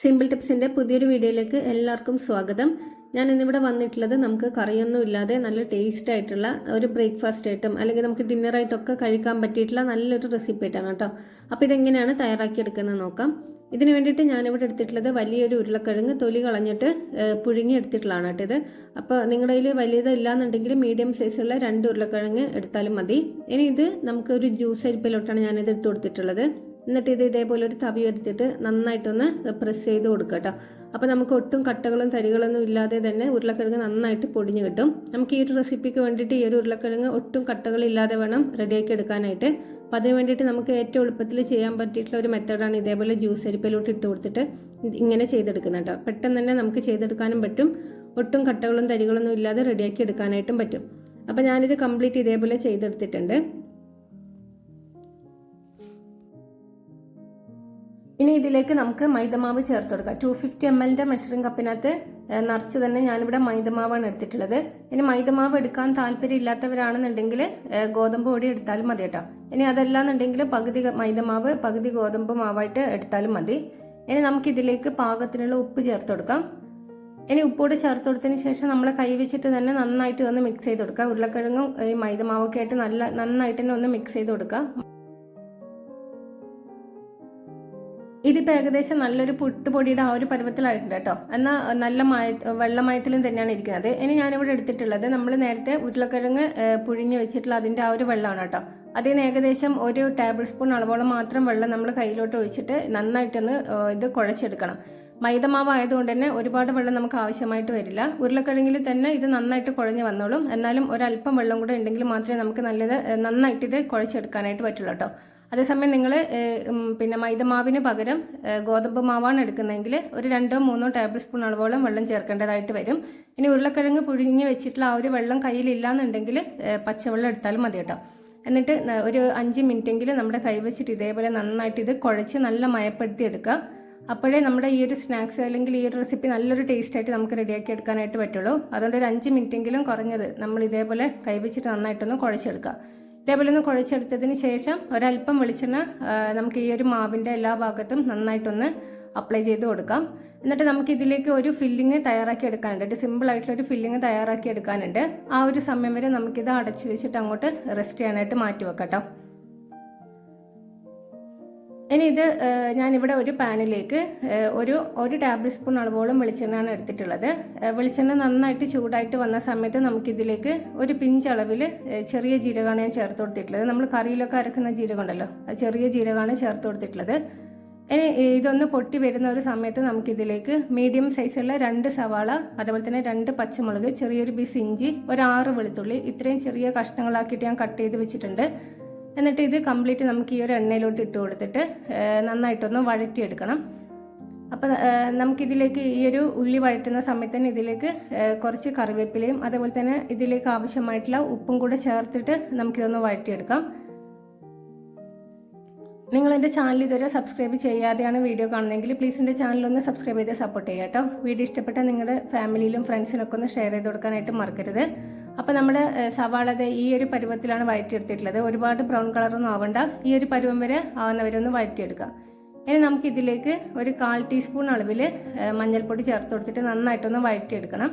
Simple ടിപ്സിന്റെ പുതിയൊരു വീഡിയോയിലേക്ക് എല്ലാവർക്കും സ്വാഗതം. ഞാൻ ഇന്നിവിടെ വന്നിട്ടുള്ളത് നമുക്ക് കറിയൊന്നും ഇല്ലാതെ നല്ല ടേസ്റ്റ് ആയിട്ടുള്ള ഒരു ബ്രേക്ക്ഫാസ്റ്റ് ആയിട്ടും അല്ലെങ്കിൽ നമുക്ക് ഡിന്നർ ആയിട്ടൊക്കെ കഴിക്കാൻ പറ്റിയിട്ടുള്ള നല്ലൊരു റെസിപ്പി ആയിട്ടാണ് കേട്ടോ. അപ്പോൾ ഇതെങ്ങനെയാണ് തയ്യാറാക്കിയെടുക്കുന്നത് നോക്കാം. ഇതിന് വേണ്ടിയിട്ട് ഞാനിവിടെ എടുത്തിട്ടുള്ളത് വലിയൊരു ഉരുളക്കിഴങ്ങ് തൊലി കളഞ്ഞിട്ട് പുഴുങ്ങി എടുത്തിട്ടുള്ളതാണ് കേട്ടോ ഇത്. അപ്പോൾ നിങ്ങളുടെ കയ്യിൽ വലിയത് ഇല്ലാന്നുണ്ടെങ്കിൽ മീഡിയം സൈസുള്ള രണ്ട് ഉരുളക്കിഴങ്ങ് എടുത്താലും മതി. ഇനി ഇത് നമുക്ക് ഒരു ജ്യൂസ് അരിപ്പിലോട്ടാണ് ഞാനിത് ഇട്ട് കൊടുത്തിട്ടുള്ളത്. എന്നിട്ട് ഇത് ഇതേപോലെ ഒരു തവി എടുത്തിട്ട് നന്നായിട്ടൊന്ന് പ്രസ് ചെയ്ത് കൊടുക്കുക കേട്ടോ അപ്പോൾ നമുക്ക് ഒട്ടും കട്ടകളും തരികളൊന്നും ഇല്ലാതെ തന്നെ ഉരുളക്കിഴങ്ങ് നന്നായിട്ട് പൊടിഞ്ഞു കിട്ടും. നമുക്ക് ഈ ഒരു റെസിപ്പിക്ക് വേണ്ടിയിട്ട് ഈ ഒരു ഉരുളക്കിഴങ്ങ് ഒട്ടും കട്ടകളില്ലാതെ വേണം റെഡിയാക്കി എടുക്കാനായിട്ട്. അപ്പോൾ അതിന് വേണ്ടിയിട്ട് നമുക്ക് ഏറ്റവും എളുപ്പത്തിൽ ചെയ്യാൻ പറ്റിയിട്ടുള്ള ഒരു മെത്തേഡാണ് ഇതേപോലെ ജ്യൂസ് അരിപ്പിലോട്ട് ഇട്ട് കൊടുത്തിട്ട് ഇങ്ങനെ ചെയ്തെടുക്കുന്നത് കേട്ടോ പെട്ടെന്ന് തന്നെ നമുക്ക് ചെയ്തെടുക്കാനും പറ്റും. ഒട്ടും കട്ടകളും തരികളൊന്നും ഇല്ലാതെ റെഡിയാക്കി എടുക്കാനായിട്ടും പറ്റും. അപ്പോൾ ഞാനിത് കംപ്ലീറ്റ് ഇതേപോലെ ചെയ്തെടുത്തിട്ടുണ്ട്. ഇനി ഇതിലേക്ക് നമുക്ക് മൈദമാവ് ചേർത്ത് കൊടുക്കാം. ടു ഫിഫ്റ്റി എം എല്ലിന്റെ മെഷറിംഗ് കപ്പിനകത്ത് നിറച്ച് തന്നെ ഞാനിവിടെ മൈദമാവാണ് എടുത്തിട്ടുള്ളത്. ഇനി മൈദമാവ് എടുക്കാൻ താല്പര്യം ഇല്ലാത്തവരാണെന്നുണ്ടെങ്കിൽ ഗോതമ്പ് പൊടി എടുത്താലും മതി കേട്ടോ. ഇനി അതല്ലാന്നുണ്ടെങ്കിൽ പകുതി മൈദമാവ് പകുതി ഗോതമ്പ് മാവായിട്ട് എടുത്താലും മതി. ഇനി നമുക്ക് ഇതിലേക്ക് പാകത്തിനുള്ള ഉപ്പ് ചേർത്ത് കൊടുക്കാം. ഇനി ഉപ്പോട് ചേർത്ത് കൊടുത്തതിന് ശേഷം നമ്മൾ കൈ വെച്ചിട്ട് തന്നെ നന്നായിട്ട് ഒന്ന് മിക്സ് ചെയ്ത് കൊടുക്കുക. ഉരുളക്കിഴങ്ങും ഈ മൈദമാവൊക്കെ ആയിട്ട് നല്ല നന്നായിട്ട് തന്നെ ഒന്ന് മിക്സ് ചെയ്ത് കൊടുക്കുക. ഇതിപ്പോൾ ഏകദേശം നല്ലൊരു പുട്ടുപൊടിയുടെ ആ ഒരു പരുവത്തിലായിട്ടുണ്ട് കേട്ടോ. എന്നാൽ നല്ല മയ വെള്ളമയത്തിലും തന്നെയാണ് ഇരിക്കുന്നത്. ഇനി ഞാനിവിടെ എടുത്തിട്ടുള്ളത് നമ്മൾ നേരത്തെ ഉരുളക്കിഴങ്ങ് പുഴിഞ്ഞ് വെച്ചിട്ടുള്ള അതിന്റെ ആ ഒരു വെള്ളമാണ് കേട്ടോ. അതിൽ നിന്ന് ഏകദേശം ഒരു ടേബിൾ സ്പൂൺ അളവോളം മാത്രം വെള്ളം നമ്മൾ കയ്യിലോട്ട് ഒഴിച്ചിട്ട് നന്നായിട്ടൊന്ന് ഇത് കുഴച്ചെടുക്കണം. മൈദമാവ് ആയതുകൊണ്ട് തന്നെ ഒരുപാട് വെള്ളം നമുക്ക് ആവശ്യമായിട്ട് വരില്ല. ഉരുളക്കിഴങ്ങിൽ തന്നെ ഇത് നന്നായിട്ട് കുഴഞ്ഞ് വന്നോളും. എന്നാലും ഒരല്പം വെള്ളം കൂടെ ഉണ്ടെങ്കിൽ മാത്രമേ നമുക്ക് നല്ലത് നന്നായിട്ട് ഇത് കുഴച്ചെടുക്കാനായിട്ട് പറ്റുള്ളൂ കേട്ടോ. അതേസമയം നിങ്ങൾ പിന്നെ മൈദമാവിന് പകരം ഗോതമ്പ് മാവാണ് എടുക്കുന്നതെങ്കിൽ ഒരു രണ്ടോ മൂന്നോ ടേബിൾ സ്പൂൺ അളവോളം വെള്ളം ചേർക്കേണ്ടതായിട്ട് വരും. ഇനി ഉരുളക്കിഴങ്ങ് പുഴുങ്ങി വെച്ചിട്ടുള്ള ആ ഒരു വെള്ളം കയ്യിലില്ലാന്നുണ്ടെങ്കിൽ പച്ചവെള്ളം എടുത്താലും മതി കേട്ടോ. എന്നിട്ട് ഒരു അഞ്ച് മിനിറ്റെങ്കിലും നമ്മുടെ കൈ വെച്ചിട്ട് ഇതേപോലെ നന്നായിട്ട് ഇത് കുഴച്ച് നല്ല മയപ്പെടുത്തി എടുക്കുക അപ്പോഴേ നമ്മുടെ ഈ ഒരു സ്നാക്സ് അല്ലെങ്കിൽ ഈ ഒരു റെസിപ്പി നല്ലൊരു ടേസ്റ്റ് ആയിട്ട് നമുക്ക് റെഡിയാക്കി എടുക്കാനായിട്ട് പറ്റുള്ളൂ. അതുകൊണ്ട് ഒരു അഞ്ച് മിനിറ്റെങ്കിലും കുറഞ്ഞത് നമ്മൾ ഇതേപോലെ കൈവച്ചിട്ട് നന്നായിട്ടൊന്ന് കുഴച്ചെടുക്കുക. ഇതേപോലെ ഒന്ന് കുഴച്ചെടുത്തതിന് ശേഷം ഒരല്പം വെളിച്ചെണ്ണ നമുക്ക് ഈ ഒരു മാവിന്റെ എല്ലാ ഭാഗത്തും നന്നായിട്ടൊന്ന് അപ്ലൈ ചെയ്ത് കൊടുക്കാം. എന്നിട്ട് നമുക്ക് ഇതിലേക്ക് ഒരു ഫില്ലിങ് തയ്യാറാക്കി എടുക്കാനുണ്ട്. ഒരു സിമ്പിൾ ആയിട്ടുള്ള ഒരു ഫില്ലിങ് തയ്യാറാക്കി എടുക്കാനുണ്ട്. ആ ഒരു സമയം വരെ നമുക്കിത് അടച്ചു വെച്ചിട്ട് അങ്ങോട്ട് റെസ്റ്റ് ചെയ്യാനായിട്ട് മാറ്റി വെക്കാം കേട്ടോ. ഇനി ഇത് ഞാനിവിടെ ഒരു പാനിലേക്ക് ഒരു ഒരു ടേബിൾ സ്പൂൺ അളവോളം വെളിച്ചെണ്ണയാണ് എടുത്തിട്ടുള്ളത്. വെളിച്ചെണ്ണ നന്നായിട്ട് ചൂടായിട്ട് വന്ന സമയത്ത് നമുക്കിതിലേക്ക് ഒരു പിഞ്ച് അളവിൽ ചെറിയ ജീരകമാണ് ഞാൻ ചേർത്ത് കൊടുത്തിട്ടുള്ളത്. നമ്മൾ കറിയിലൊക്കെ അരക്കുന്ന ജീരകം ഉണ്ടല്ലോ ആ ചെറിയ ജീരകമാണ് ചേർത്ത് കൊടുത്തിട്ടുള്ളത്. ഇനി ഇതൊന്ന് പൊട്ടി വരുന്ന ഒരു സമയത്ത് നമുക്കിതിലേക്ക് മീഡിയം സൈസുള്ള രണ്ട് സവാള അതുപോലെ തന്നെ രണ്ട് പച്ചമുളക് ചെറിയൊരു പീസ് ഇഞ്ചി ഒരു ആറ് വെളുത്തുള്ളി ഇത്രയും ചെറിയ കഷ്ണങ്ങളാക്കിയിട്ട് ഞാൻ കട്ട് ചെയ്ത് വെച്ചിട്ടുണ്ട്. എന്നിട്ട് ഇത് കംപ്ലീറ്റ് നമുക്ക് ഈ ഒരു എണ്ണയിലോട്ട് ഇട്ട് കൊടുത്തിട്ട് നന്നായിട്ടൊന്ന് വഴറ്റിയെടുക്കണം. അപ്പോൾ നമുക്കിതിലേക്ക് ഈ ഒരു ഉള്ളി വഴറ്റുന്ന സമയത്ത് തന്നെ ഇതിലേക്ക് കുറച്ച് കറിവേപ്പിലയും അതേപോലെ തന്നെ ഇതിലേക്ക് ആവശ്യമായിട്ടുള്ള ഉപ്പും കൂടെ ചേർത്തിട്ട് നമുക്കിതൊന്ന് വഴറ്റിയെടുക്കാം. നിങ്ങൾ എന്റെ ചാനൽ ഇതുവരെ സബ്സ്ക്രൈബ് ചെയ്യാതെയാണ് വീഡിയോ കാണുന്നതെങ്കിൽ പ്ലീസ് എന്റെ ചാനൽ ഒന്ന് സബ്സ്ക്രൈബ് ചെയ്ത് സപ്പോർട്ട് ചെയ്യാം കേട്ടോ. വീഡിയോ ഇഷ്ടപ്പെട്ടാൽ നിങ്ങളുടെ ഫാമിലിയിലും ഫ്രണ്ട്സിനൊക്കെ ഒന്ന് ഷെയർ ചെയ്ത് കൊടുക്കാനായിട്ട് മറക്കരുത്. അപ്പോൾ നമ്മുടെ സവാളത സവാള ഈ ഒരു പരുവത്തിലാണ് വഴറ്റിയെടുത്തിട്ടുള്ളത് ഒരുപാട് ബ്രൗൺ കളറൊന്നും ആവണ്ട. ഈ ഒരു പരുവം വരെ ആവുന്നവരെ ഒന്ന് വഴറ്റിയെടുക്കാം ഇനി നമുക്ക് ഇതിലേക്ക് ഒരു കാൽ ടീസ്പൂൺ അളവിൽ മഞ്ഞൾപ്പൊടി ചേർത്ത് കൊടുത്തിട്ട് നന്നായിട്ടൊന്ന് വഴറ്റിയെടുക്കണം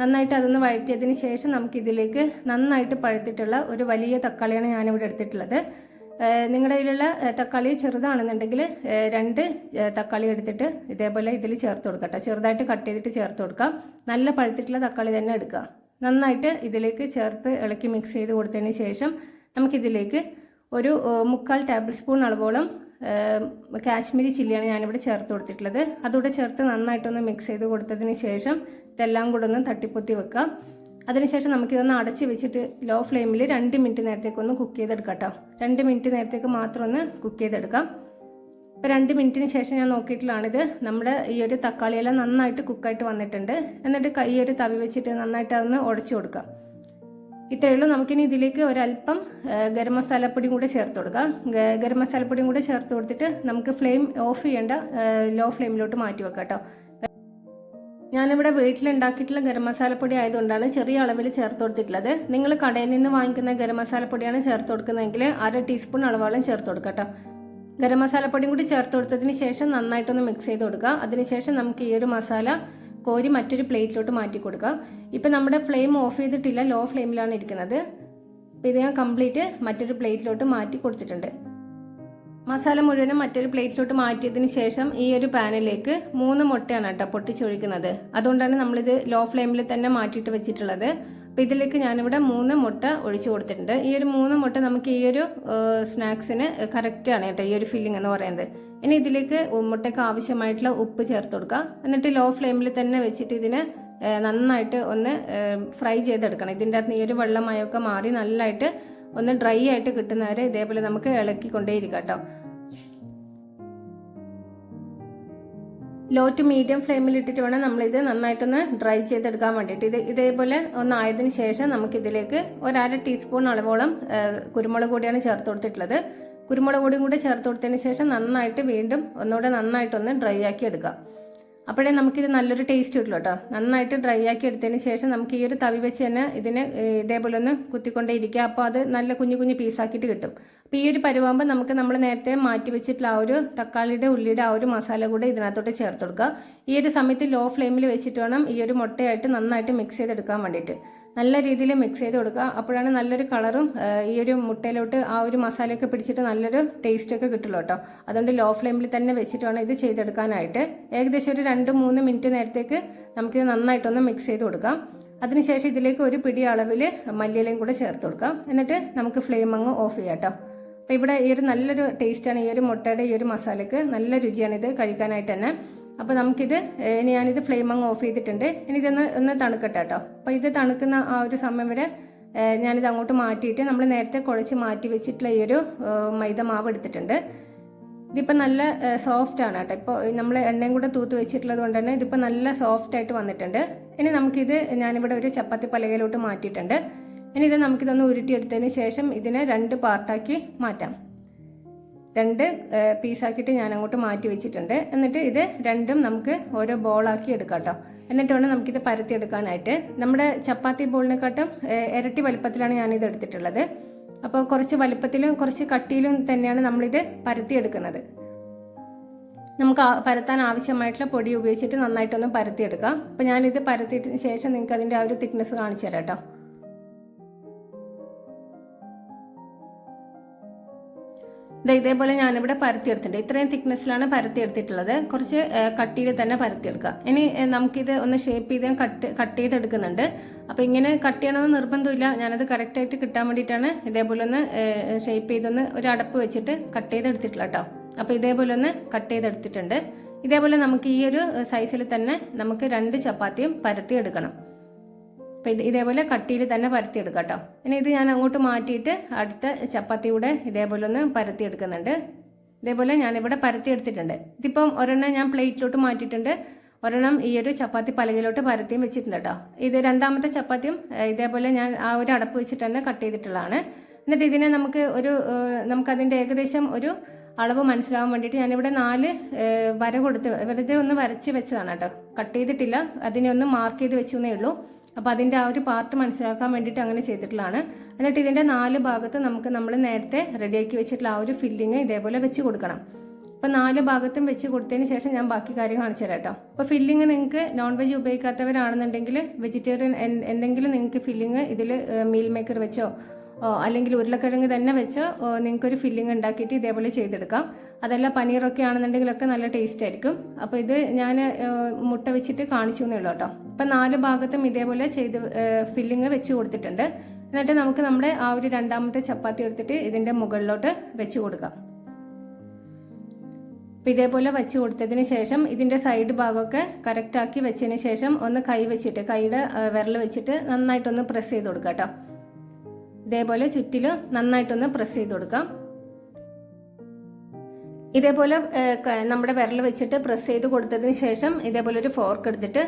നന്നായിട്ട് അതൊന്ന് വഴറ്റിയതിന് ശേഷം നമുക്ക് ഇതിലേക്ക് നന്നായിട്ട് പഴുത്തിട്ടുള്ള ഒരു വലിയ തക്കാളിയാണ് ഞാനിവിടെ എടുത്തിട്ടുള്ളത്. നിങ്ങളുടെ കയ്യിലുള്ള തക്കാളി ചെറുതാണെന്നുണ്ടെങ്കിൽ രണ്ട് തക്കാളി എടുത്തിട്ട് ഇതേപോലെ ഇതിൽ ചേർത്ത് കൊടുക്കട്ടെ. ചെറുതായിട്ട് കട്ട് ചെയ്തിട്ട് ചേർത്ത് കൊടുക്കാം. നല്ല പഴുത്തിട്ടുള്ള തക്കാളി തന്നെ എടുക്കുക. നന്നായിട്ട് ഇതിലേക്ക് ചേർത്ത് ഇളക്കി മിക്സ് ചെയ്ത് കൊടുത്തതിന് ശേഷം നമുക്കിതിലേക്ക് ഒരു മുക്കാൽ ടേബിൾ സ്പൂൺ അളവോളം കാശ്മീരി ചില്ലിയാണ് ഞാനിവിടെ ചേർത്ത് കൊടുത്തിട്ടുള്ളത്. അതുകൂടെ ചേർത്ത് നന്നായിട്ടൊന്ന് മിക്സ് ചെയ്ത് കൊടുത്തതിന് ശേഷം ഇതെല്ലാം കൂടെ ഒന്ന് തട്ടിപ്പൊത്തി വെക്കാം. അതിനുശേഷം നമുക്കിതൊന്ന് അടച്ച് വെച്ചിട്ട് ലോ ഫ്ലെയിമിൽ രണ്ട് മിനിറ്റ് നേരത്തേക്ക് ഒന്ന് കുക്ക് ചെയ്തെടുക്കാം കേട്ടോ രണ്ട് മിനിറ്റ് നേരത്തേക്ക് മാത്രം ഒന്ന് കുക്ക് ചെയ്തെടുക്കാം. ഇപ്പോൾ രണ്ട് മിനിറ്റിന് ശേഷം ഞാൻ നോക്കിയിട്ടുള്ളതാണിത്. നമ്മുടെ ഈ ഒരു തക്കാളിയെല്ലാം നന്നായിട്ട് കുക്കായിട്ട് വന്നിട്ടുണ്ട്. എന്നിട്ട് കൈ ഒരു തവി വെച്ചിട്ട് നന്നായിട്ട് അതൊന്ന് ഉടച്ചു കൊടുക്കാം. ഇത്രയേ ഉള്ളൂ. നമുക്കിനി ഇതിലേക്ക് ഒരല്പം ഗരം മസാലപ്പൊടിയും കൂടെ ചേർത്ത് കൊടുക്കാം. ഗരം മസാലപ്പൊടിയും കൂടെ ചേർത്ത് കൊടുത്തിട്ട് നമുക്ക് ഫ്ലെയിം ഓഫ് ചെയ്യേണ്ട ലോ ഫ്ലെയിമിലോട്ട് മാറ്റി വെക്കാം കേട്ടോ. ഞാനിവിടെ വീട്ടിലുണ്ടാക്കിയിട്ടുള്ള ഗരം മസാലപ്പൊടി ആയതുകൊണ്ടാണ് ചെറിയ അളവിൽ ചേർത്ത് കൊടുത്തിട്ടുള്ളത്. നിങ്ങൾ കടയിൽ നിന്ന് വാങ്ങിക്കുന്ന ഗരം മസാലപ്പൊടിയാണ് ചേർത്ത് കൊടുക്കുന്നതെങ്കിൽ അര ടീസ്പൂൺ അളവോളം ചേർത്ത് കൊടുക്കാം കേട്ടോ. ഗരം മസാലപ്പൊടിയും കൂടി ചേർത്ത് കൊടുത്തതിന് ശേഷം നന്നായിട്ടൊന്ന് മിക്സ് ചെയ്ത് കൊടുക്കുക അതിനുശേഷം നമുക്ക് ഈ ഒരു മസാല കോരി മറ്റൊരു പ്ലേറ്റിലോട്ട് മാറ്റി കൊടുക്കാം. ഇപ്പം നമ്മുടെ ഫ്ലെയിം ഓഫ് ചെയ്തിട്ടില്ല ലോ ഫ്ലെയിമിലാണ് ഇരിക്കുന്നത്. അപ്പോൾ ഇത് ഞാൻ കംപ്ലീറ്റ് മറ്റൊരു പ്ലേറ്റിലോട്ട് മാറ്റി കൊടുത്തിട്ടുണ്ട്. മസാല മുഴുവനും മറ്റൊരു പ്ലേറ്റിലോട്ട് മാറ്റിയതിന് ശേഷം ഈ ഒരു പാനിലേക്ക് മൂന്ന് മുട്ടയാണ് കേട്ടോ പൊട്ടിച്ചൊഴിക്കുന്നത്. അതുകൊണ്ടാണ് നമ്മളിത് ലോ ഫ്ലെയിമിൽ തന്നെ മാറ്റിയിട്ട് വെച്ചിട്ടുള്ളത്. അപ്പോൾ ഇതിലേക്ക് ഞാനിവിടെ മൂന്ന് മുട്ട ഒഴിച്ചു കൊടുത്തിട്ടുണ്ട്. ഈ ഒരു മൂന്ന് മുട്ട നമുക്ക് ഈ ഒരു സ്നാക്സിന് കറക്റ്റ് ആണ് കേട്ടോ ഈ ഒരു ഫില്ലിംഗ് എന്ന് പറയുന്നത്. ഇനി ഇതിലേക്ക് മുട്ടയ്ക്ക് ആവശ്യമായിട്ടുള്ള ഉപ്പ് ചേർത്ത് കൊടുക്കുക. എന്നിട്ട് ലോ ഫ്ലെയിമിൽ തന്നെ വെച്ചിട്ട് ഇതിനെ നന്നായിട്ട് ഒന്ന് ഫ്രൈ ചെയ്തെടുക്കണം. ഇതിന്റെ അകത്ത് ഈ ഒരു വെള്ളമയമൊക്കെ മാറി നല്ലതായിട്ട് ഒന്ന് ഡ്രൈ ആയിട്ട് കിട്ടുന്നവരെ ഇതേപോലെ നമുക്ക് ഇളക്കി കൊണ്ടേയിരിക്കാം കേട്ടോ. ലോ ടു മീഡിയം ഫ്ലെയിമിൽ ഇട്ടിട്ട് വേണം നമ്മളിത് നന്നായിട്ടൊന്ന് ഡ്രൈ ചെയ്തെടുക്കാൻ വേണ്ടിയിട്ട്. ഇത് ഇതേപോലെ ഒന്നായതിനു ശേഷം നമുക്കിതിലേക്ക് ഒരര ടീസ്പൂൺ അളവോളം കുരുമുളക് കൂടിയാണ് ചേർത്ത് കൊടുത്തിട്ടുള്ളത്. കുരുമുളക് പൊടിയും കൂടി ചേർത്ത് കൊടുത്തതിന് ശേഷം നന്നായിട്ട് വീണ്ടും ഒന്നുകൂടെ നന്നായിട്ടൊന്ന് ഡ്രൈ ആക്കി എടുക്കാം അപ്പോഴേ നമുക്കിത് നല്ലൊരു ടേസ്റ്റ് കിട്ടുള്ളൂ കേട്ടോ. നന്നായിട്ട് ഡ്രൈ ആക്കി എടുത്തതിന് ശേഷം നമുക്ക് ഈ ഒരു തവി വെച്ച് തന്നെ ഇതിനെ ഇതേപോലെ ഒന്ന് കുത്തിക്കൊണ്ടേ ഇരിക്കുക. അപ്പോൾ അത് നല്ല കുഞ്ഞു കുഞ്ഞു പീസാക്കിയിട്ട് കിട്ടും. അപ്പോൾ ഈ ഒരു പരുവാകുമ്പോൾ നമുക്ക് നമ്മൾ നേരത്തെ മാറ്റി വെച്ചിട്ടുള്ള ആ ഒരു തക്കാളിയുടെ ഉള്ളിയുടെ ആ ഒരു മസാല കൂടെ ഇതിനകത്തോട്ട് ചേർത്ത് കൊടുക്കുക. ഈ ഒരു സമയത്ത് ലോ ഫ്ലെയിമിൽ വെച്ചിട്ട് വേണം ഈ ഒരു മുട്ടയായിട്ട് നന്നായിട്ട് മിക്സ് ചെയ്തെടുക്കാൻ വേണ്ടിയിട്ട്. നല്ല രീതിയിൽ മിക്സ് ചെയ്ത് കൊടുക്കുക. അപ്പോഴാണ് നല്ലൊരു കളറും ഈ ഒരു മുട്ടയിലോട്ട് ആ ഒരു മസാലയൊക്കെ പിടിച്ചിട്ട് നല്ലൊരു ടേസ്റ്റൊക്കെ കിട്ടുള്ളൂ കേട്ടോ. അതുകൊണ്ട് ലോ ഫ്ലെയിമിൽ തന്നെ വെച്ചിട്ട് വേണം ഇത് ചെയ്തെടുക്കാനായിട്ട്. ഏകദേശം ഒരു രണ്ട് മൂന്ന് മിനിറ്റ് നേരത്തേക്ക് നമുക്കിത് നന്നായിട്ടൊന്ന് മിക്സ് ചെയ്ത് കൊടുക്കാം. അതിനുശേഷം ഇതിലേക്ക് ഒരു പിടി അളവിൽ മല്ലിയിലയും കൂടെ ചേർത്ത് കൊടുക്കാം. എന്നിട്ട് നമുക്ക് ഫ്ലെയിം അങ്ങ് ഓഫ് ചെയ്യാം കേട്ടോ. അപ്പോൾ ഇവിടെ ഈ ഒരു നല്ലൊരു ടേസ്റ്റാണ് ഈ ഒരു മുട്ടയുടെ ഈ ഒരു മസാലയ്ക്ക് നല്ല രുചിയാണ് ഇത് കഴിക്കാനായിട്ട് തന്നെ. അപ്പോൾ നമുക്കിത് ഇനി ഞാനിത് ഫ്ലെയിം അങ്ങ് ഓഫ് ചെയ്തിട്ടുണ്ട്. ഇനി ഇതൊന്ന് ഒന്ന് തണുക്കട്ടെ കേട്ടോ. അപ്പോൾ ഇത് തണുക്കുന്ന ആ ഒരു സമയം വരെ ഞാനിത് അങ്ങോട്ട് മാറ്റിയിട്ട് നമ്മൾ നേരത്തെ കുഴച്ച് മാറ്റി വെച്ചിട്ടുള്ള ഈ ഒരു മൈദ മാവ് എടുത്തിട്ടുണ്ട്. ഇതിപ്പോൾ നല്ല സോഫ്റ്റ് ആണ് കേട്ടോ. ഇപ്പോൾ നമ്മൾ എണ്ണയും കൂടെ തൂത്ത് വെച്ചിട്ടുള്ളത് കൊണ്ട് തന്നെ ഇതിപ്പോൾ നല്ല സോഫ്റ്റ് ആയിട്ട് വന്നിട്ടുണ്ട്. ഇനി നമുക്കിത് ഞാനിവിടെ ഒരു ചപ്പാത്തി പലകയിലോട്ട് മാറ്റിയിട്ടുണ്ട്. ഇനി ഇത് നമുക്കിതൊന്ന് ഉരുട്ടിയെടുത്തതിന് ശേഷം ഇതിനെ രണ്ട് പാർട്ടാക്കി മാറ്റാം. രണ്ട് പീസാക്കിയിട്ട് ഞാൻ അങ്ങോട്ട് മാറ്റി വെച്ചിട്ടുണ്ട്. എന്നിട്ട് ഇത് രണ്ടും നമുക്ക് ഓരോ ബോളാക്കി എടുക്കാം കേട്ടോ എന്നിട്ട് വേണം നമുക്കിത് പരത്തിയെടുക്കാനായിട്ട്. നമ്മുടെ ചപ്പാത്തി ബോളിനെക്കാട്ടും ഇരട്ടി വലുപ്പത്തിലാണ് ഞാനിത് എടുത്തിട്ടുള്ളത്. അപ്പോൾ കുറച്ച് വലുപ്പത്തിലും കുറച്ച് കട്ടിയിലും തന്നെയാണ് നമ്മളിത് പരത്തിയെടുക്കുന്നത്. നമുക്ക് പരത്താൻ ആവശ്യമായിട്ടുള്ള പൊടി ഉപയോഗിച്ചിട്ട് നന്നായിട്ടൊന്ന് പരത്തിയെടുക്കാം. അപ്പോൾ ഞാനിത് പരത്തിയിട്ടതിന് ശേഷം നിങ്ങൾക്ക് അതിന്റെ ആ ഒരു തിക്നെസ് കാണിച്ചു തരാം കേട്ടോ ഇതേപോലെ ഞാനിവിടെ പരത്തിയെടുത്തിട്ടുണ്ട്. ഇത്രയും തിക്നെസ്സിലാണ് പരത്തിയെടുത്തിട്ടുള്ളത്. കുറച്ച് കട്ടിയിൽ തന്നെ പരത്തിയെടുക്കുക. ഇനി നമുക്കിത് ഒന്ന് ഷേപ്പ് ചെയ്ത് കട്ട് കട്ട് ചെയ്തെടുക്കുന്നുണ്ട്. അപ്പോൾ ഇങ്ങനെ കട്ട് ചെയ്യണമെന്ന് നിർബന്ധമില്ല. ഞാനത് കറക്റ്റായിട്ട് കിട്ടാൻ വേണ്ടിയിട്ടാണ് ഇതേപോലെ ഒന്ന് ഷേപ്പ് ചെയ്തൊന്ന് ഒരു അടപ്പ് വെച്ചിട്ട് കട്ട് ചെയ്തെടുത്തിട്ടുള്ള കേട്ടോ അപ്പോൾ ഇതേപോലെ ഒന്ന് കട്ട് ചെയ്തെടുത്തിട്ടുണ്ട്. ഇതേപോലെ നമുക്ക് ഈ ഒരു സൈസിൽ തന്നെ നമുക്ക് രണ്ട് ചപ്പാത്തിയും പരത്തിയെടുക്കണം. അപ്പോൾ ഇത് ഇതേപോലെ കട്ടിയിൽ തന്നെ പരത്തിയെടുക്കാം കേട്ടോ. ഇനി ഇത് ഞാൻ അങ്ങോട്ട് മാറ്റിയിട്ട് അടുത്ത ചപ്പാത്തി കൂടെ ഇതേപോലെ ഒന്ന് പരത്തിയെടുക്കുന്നുണ്ട്. ഇതേപോലെ ഞാനിവിടെ പരത്തിയെടുത്തിട്ടുണ്ട്. ഇതിപ്പം ഒരെണ്ണം ഞാൻ പ്ലേറ്റിലോട്ട് മാറ്റിയിട്ടുണ്ട്. ഒരെണ്ണം ഈ ഒരു ചപ്പാത്തി പലകയിലോട്ട് പരത്തിയും വെച്ചിട്ടുണ്ട് കേട്ടോ. ഇത് രണ്ടാമത്തെ ചപ്പാത്തിയും ഇതേപോലെ ഞാൻ ആ ഒരു അടപ്പ് വെച്ചിട്ട് തന്നെ കട്ട് ചെയ്തിട്ടുള്ളതാണ്. എന്നിട്ട് ഇതിനെ നമുക്ക് ഒരു നമുക്കതിന്റെ ഏകദേശം ഒരു അളവ് മനസ്സിലാവാൻ വേണ്ടിയിട്ട് ഞാനിവിടെ നാല് വര കൊടുത്ത് വെറുതെ ഒന്ന് വരച്ച് വെച്ചതാണ് കേട്ടോ. കട്ട് ചെയ്തിട്ടില്ല. അതിനെ ഒന്ന് മാർക്ക് ചെയ്ത് വെച്ചു എന്നേ ഉള്ളൂ. അപ്പോൾ അതിന്റെ ആ ഒരു പാർട്ട് മനസ്സിലാക്കാൻ വേണ്ടിയിട്ട് അങ്ങനെ ചെയ്തിട്ടുള്ളതാണ്. എന്നിട്ട് ഇതിന്റെ നാല് ഭാഗത്ത് നമുക്ക് നമ്മൾ നേരത്തെ റെഡിയാക്കി വെച്ചിട്ടുള്ള ആ ഒരു ഫില്ലിങ് ഇതേപോലെ വെച്ച് കൊടുക്കണം. അപ്പോൾ നാല് ഭാഗത്തും വെച്ച് കൊടുത്തതിന് ശേഷം ഞാൻ ബാക്കി കാര്യം കാണിച്ചു തരാം കേട്ടോ. അപ്പോൾ ഫില്ലിങ് നിങ്ങൾക്ക് നോൺ വെജ് ഉപയോഗിക്കാത്തവരാണെന്നുണ്ടെങ്കിൽ വെജിറ്റേറിയൻ എന്തെങ്കിലും നിങ്ങൾക്ക് ഫില്ലിങ് ഇതിൽ മീൽ മേക്കർ വെച്ചോ അല്ലെങ്കിൽ ഉരുളക്കിഴങ്ങ് തന്നെ വെച്ച് നിങ്ങൾക്കൊരു ഫില്ലിംഗ് ഉണ്ടാക്കിയിട്ട് ഇതേപോലെ ചെയ്തെടുക്കാം. അതല്ല പനീറൊക്കെ ആണെന്നുണ്ടെങ്കിലൊക്കെ നല്ല ടേസ്റ്റ് ആയിരിക്കും. അപ്പോൾ ഇത് ഞാൻ മുട്ട വെച്ചിട്ട് കാണിച്ചു എന്നേ ഉള്ളൂ കേട്ടോ. അപ്പം നാല് ഭാഗത്തും ഇതേപോലെ ചെയ്ത് ഫില്ലിങ് വെച്ച് കൊടുത്തിട്ടുണ്ട്. എന്നിട്ട് നമുക്ക് നമ്മുടെ ആ ഒരു രണ്ടാമത്തെ ചപ്പാത്തി എടുത്തിട്ട് ഇതിന്റെ മുകളിലോട്ട് വെച്ച് കൊടുക്കാം. അപ്പം ഇതേപോലെ വെച്ച് കൊടുത്തതിന് ശേഷം ഇതിന്റെ സൈഡ് ഭാഗമൊക്കെ കറക്റ്റാക്കി വെച്ചതിന് ശേഷം ഒന്ന് കൈ വെച്ചിട്ട് കൈയുടെ വിരൽ വെച്ചിട്ട് നന്നായിട്ടൊന്ന് പ്രസ് ചെയ്ത് കൊടുക്കാം കേട്ടോ. ഇതേപോലെ ചുറ്റിലും നന്നായിട്ടൊന്ന് പ്രസ് ചെയ്ത് കൊടുക്കാം. ഇതേപോലെ നമ്മുടെ വിരൽ വെച്ചിട്ട് പ്രസ് ചെയ്ത് കൊടുത്തതിന് ശേഷം ഇതേപോലെ ഒരു ഫോർക്ക് എടുത്തിട്ട്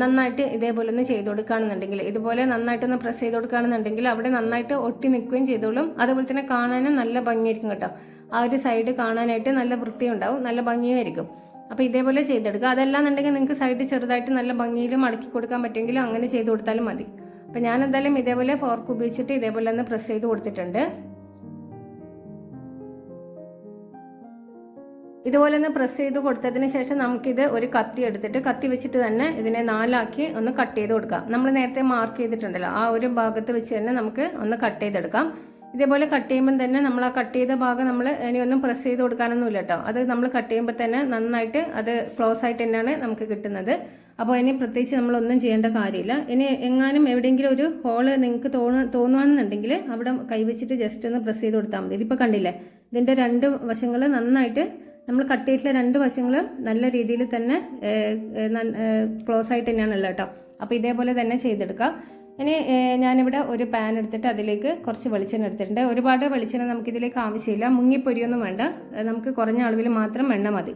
നന്നായിട്ട് ഇതേപോലെ ഒന്ന് ചെയ്ത് കൊടുക്കുകയാണെന്നുണ്ടെങ്കിൽ ഇതുപോലെ നന്നായിട്ട് ഒന്ന് പ്രസ് ചെയ്ത് കൊടുക്കുകയാണെന്നുണ്ടെങ്കിൽ അവിടെ നന്നായിട്ട് ഒട്ടി നിൽക്കുകയും ചെയ്തോളും. അതുപോലെ തന്നെ കാണാനും നല്ല ഭംഗിയായിരിക്കും കേട്ടോ. ആ ഒരു സൈഡ് കാണാനായിട്ട് നല്ല വൃത്തിയുണ്ടാവും നല്ല ഭംഗിയായിരിക്കും അപ്പോൾ ഇതേപോലെ ചെയ്തെടുക്കുക. അതല്ലാന്നുണ്ടെങ്കിൽ നിങ്ങൾക്ക് സൈഡ് ചെറുതായിട്ട് നല്ല ഭംഗിയിൽ മടക്കി കൊടുക്കാൻ പറ്റുമെങ്കിലും അങ്ങനെ ചെയ്ത് കൊടുത്താലും മതി. അപ്പോൾ ഞാൻ എന്തായാലും ഇതേപോലെ ഫോർക്ക് ഉപയോഗിച്ചിട്ട് ഇതേപോലെ ഒന്ന് പ്രസ് ചെയ്ത് കൊടുത്തിട്ടുണ്ട്. ഇതുപോലെ ഒന്ന് പ്രസ് ചെയ്ത് കൊടുത്തതിന് ശേഷം നമുക്കിത് ഒരു കത്തി എടുത്തിട്ട് കത്തി വെച്ചിട്ട് തന്നെ ഇതിനെ നാലാക്കി ഒന്ന് കട്ട് ചെയ്ത് കൊടുക്കാം. നമ്മൾ നേരത്തെ മാർക്ക് ചെയ്തിട്ടുണ്ടല്ലോ ആ ഒരു ഭാഗത്ത് വെച്ച് തന്നെ നമുക്ക് ഒന്ന് കട്ട് ചെയ്തെടുക്കാം. ഇതേപോലെ കട്ട് ചെയ്യുമ്പോൾ തന്നെ നമ്മൾ ആ കട്ട് ചെയ്ത ഭാഗം നമ്മൾ ഇനി ഒന്നും പ്രസ് ചെയ്ത് കൊടുക്കാനൊന്നുമില്ല കേട്ടോ അത് നമ്മൾ കട്ട് ചെയ്യുമ്പോൾ തന്നെ നന്നായിട്ട് അത് ക്ലോസ് ആയിട്ട് തന്നെയാണ് നമുക്ക് കിട്ടുന്നത്. അപ്പോൾ ഇനി പ്രത്യേകിച്ച് നമ്മളൊന്നും ചെയ്യേണ്ട കാര്യമില്ല. ഇനി എങ്ങാനും എവിടെയെങ്കിലും ഒരു ഹോൾ നിങ്ങൾക്ക് തോന്നു തോന്നുകയാണെന്നുണ്ടെങ്കിൽ അവിടെ കൈവച്ചിട്ട് ജസ്റ്റ് ഒന്ന് പ്രസ് ചെയ്ത് കൊടുത്താൽ മതി. ഇതിപ്പോൾ കണ്ടില്ലേ ഇതിന്റെ രണ്ട് വശങ്ങൾ നന്നായിട്ട് നമ്മൾ കട്ട് ചെയ്തിട്ടുള്ള രണ്ട് വശങ്ങളും നല്ല രീതിയിൽ തന്നെ ക്ലോസ് ആയിട്ട് തന്നെയാണ് ഉള്ളത് കേട്ടോ. അപ്പോൾ ഇതേപോലെ തന്നെ ചെയ്തെടുക്കാം ഇനി ഞാനിവിടെ ഒരു പാൻ എടുത്തിട്ട് അതിലേക്ക് കുറച്ച് വെളിച്ചെണ്ണ എടുത്തിട്ടുണ്ട്. ഒരുപാട് വെളിച്ചെണ്ണ നമുക്കിതിലേക്ക് ആവശ്യമില്ല. മുങ്ങിപ്പൊരിയൊന്നും വേണ്ട. നമുക്ക് കുറഞ്ഞ അളവിൽ മാത്രം എണ്ണ മതി.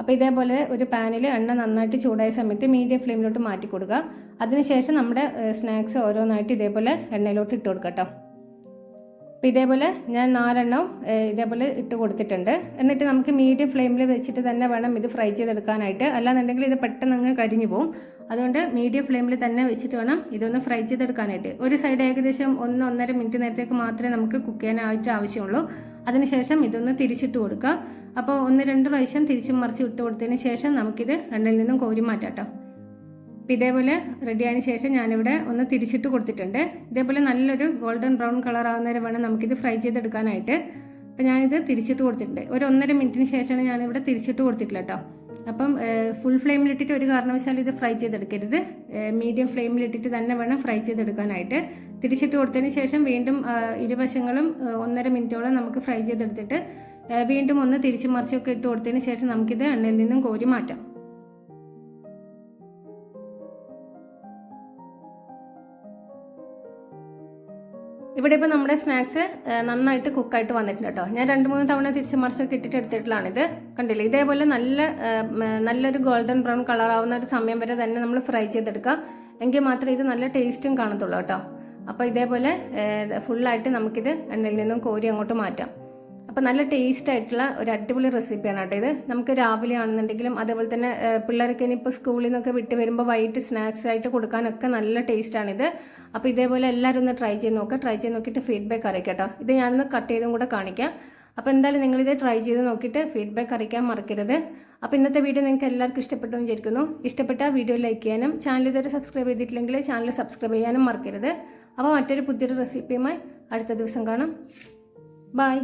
അപ്പോൾ ഇതേപോലെ ഒരു പാനിൽ എണ്ണ നന്നായിട്ട് ചൂടായ സമയത്ത് മീഡിയം ഫ്ലെയിമിലോട്ട് മാറ്റി കൊടുക്കുക അതിനുശേഷം നമ്മുടെ സ്നാക്സ് ഓരോന്നായിട്ട് ഇതേപോലെ എണ്ണയിലോട്ട് ഇട്ട് കൊടുക്കാം കേട്ടോ. അപ്പോൾ ഇതേപോലെ ഞാൻ നാലെണ്ണം ഇതേപോലെ ഇട്ട് കൊടുത്തിട്ടുണ്ട്. എന്നിട്ട് നമുക്ക് മീഡിയം ഫ്ലെയിമിൽ വെച്ചിട്ട് തന്നെ വേണം ഇത് ഫ്രൈ ചെയ്തെടുക്കാനായിട്ട്. അല്ലാന്നുണ്ടെങ്കിൽ ഇത് പെട്ടെന്ന് അങ്ങ് കരിഞ്ഞു പോകും അതുകൊണ്ട് മീഡിയം ഫ്ലെയിമിൽ തന്നെ വെച്ചിട്ട് വേണം ഇതൊന്ന് ഫ്രൈ ചെയ്തെടുക്കാനായിട്ട്. ഒരു സൈഡ് ഏകദേശം ഒന്ന് ഒന്നര മിനിറ്റ് നേരത്തേക്ക് മാത്രമേ നമുക്ക് കുക്ക് ചെയ്യാനായിട്ട് ആവശ്യമുള്ളൂ. അതിനുശേഷം ഇതൊന്ന് തിരിച്ചിട്ട് കൊടുക്കുക. അപ്പോൾ ഒന്ന് രണ്ട് പ്രാവശ്യം തിരിച്ചും മറിച്ചും ഇട്ട് കൊടുത്തതിന് ശേഷം നമുക്കിത് എണ്ണയിൽ നിന്നും കോരി മാറ്റാം അപ്പോൾ ഇതേപോലെ റെഡി ആയതിനു ശേഷം ഞാനിവിടെ ഒന്ന് തിരിച്ചിട്ട് കൊടുത്തിട്ടുണ്ട്. ഇതേപോലെ നല്ലൊരു ഗോൾഡൻ ബ്രൗൺ കളർ ആവുന്നവരെ വേണം നമുക്കിത് ഫ്രൈ ചെയ്തെടുക്കാനായിട്ട്. അപ്പോൾ ഞാനിത് തിരിച്ചിട്ട് കൊടുത്തിട്ടുണ്ട്. ഒരു ഒന്നര മിനിറ്റിന് ശേഷമാണ് ഞാനിവിടെ തിരിച്ചിട്ട് കൊടുത്തിട്ടില്ല കേട്ടോ. അപ്പം ഫുൾ ഫ്ലെയിമിലിട്ടിട്ട് ഒരു കാരണവശാലും ഇത് ഫ്രൈ ചെയ്തെടുക്കരുത്. മീഡിയം ഫ്ലെയിമിലിട്ടിട്ട് തന്നെ വേണം ഫ്രൈ ചെയ്തെടുക്കാനായിട്ട്. തിരിച്ചിട്ട് കൊടുത്തതിന് ശേഷം വീണ്ടും ഇരുവശങ്ങളും ഒന്നര മിനിറ്റോളം നമുക്ക് ഫ്രൈ ചെയ്തെടുത്തിട്ട് വീണ്ടും ഒന്ന് തിരിച്ചു മറിച്ചൊക്കെ ഇട്ട് കൊടുത്തതിന് ശേഷം നമുക്കിത് എണ്ണയിൽ നിന്നും കോരി മാറ്റാം. ഇവിടെ ഇപ്പോൾ നമ്മുടെ സ്നാക്സ് നന്നായിട്ട് കുക്കായിട്ട് വന്നിട്ടുണ്ട് കേട്ടോ ഞാൻ രണ്ട് മൂന്ന് തവണ തിരിച്ച് മറിച്ചൊക്കെ ഇട്ടിട്ട് ഇത് കണ്ടില്ലേ? ഇതേപോലെ നല്ല നല്ലൊരു ഗോൾഡൻ ബ്രൗൺ കളർ ആവുന്ന ഒരു സമയം വരെ തന്നെ നമ്മൾ ഫ്രൈ ചെയ്തെടുക്കുക. എങ്കിൽ മാത്രമേ ഇത് നല്ല ടേസ്റ്റും കാണത്തുള്ളൂ കേട്ടോ അപ്പോൾ ഇതേപോലെ ഫുള്ളായിട്ട് നമുക്കിത് എണ്ണയിൽ നിന്നും കോരി അങ്ങോട്ട് മാറ്റാം. അപ്പോൾ നല്ല ടേസ്റ്റ് ആയിട്ടുള്ള ഒരു അടിപൊളി റെസിപ്പിയാണ് കേട്ടോ ഇത്. നമുക്ക് രാവിലെ ആണെന്നുണ്ടെങ്കിലും അതേപോലെ തന്നെ പിള്ളേർക്ക് ഇനിയിപ്പോൾ സ്കൂളിൽ നിന്നൊക്കെ വിട്ട് വരുമ്പോൾ വൈകിട്ട് സ്നാക്സ് ആയിട്ട് കൊടുക്കാനൊക്കെ നല്ല ടേസ്റ്റാണിത് അപ്പോൾ ഇതേപോലെ എല്ലാവരും ഒന്ന് ട്രൈ ചെയ്ത് നോക്കുക ട്രൈ ചെയ്ത് നോക്കിയിട്ട് ഫീഡ്ബാക്ക് അറിയിക്കാം കേട്ടോ. ഇത് ഞാനൊന്ന് കട്ട് ചെയ്തും കൂടെ കാണിക്കാം. അപ്പോൾ എന്തായാലും നിങ്ങളിത് ട്രൈ ചെയ്ത് നോക്കിയിട്ട് ഫീഡ്ബാക്ക് അറിയിക്കാൻ മറക്കരുത്. അപ്പോൾ ഇന്നത്തെ വീഡിയോ നിങ്ങൾക്ക് എല്ലാവർക്കും ഇഷ്ടപ്പെട്ടു വിചാരിക്കുന്നു. ഇഷ്ടപ്പെട്ട വീഡിയോ ലൈക്ക് ചെയ്യാനും ചാനൽ ഇതുവരെ സബ്സ്ക്രൈബ് ചെയ്തിട്ടില്ലെങ്കിൽ ചാനൽ സബ്സ്ക്രൈബ് ചെയ്യാനും മറക്കരുത്. അപ്പോൾ മറ്റൊരു പുതിയൊരു റെസിപ്പിയുമായി അടുത്ത ദിവസം കാണാം. ബായ്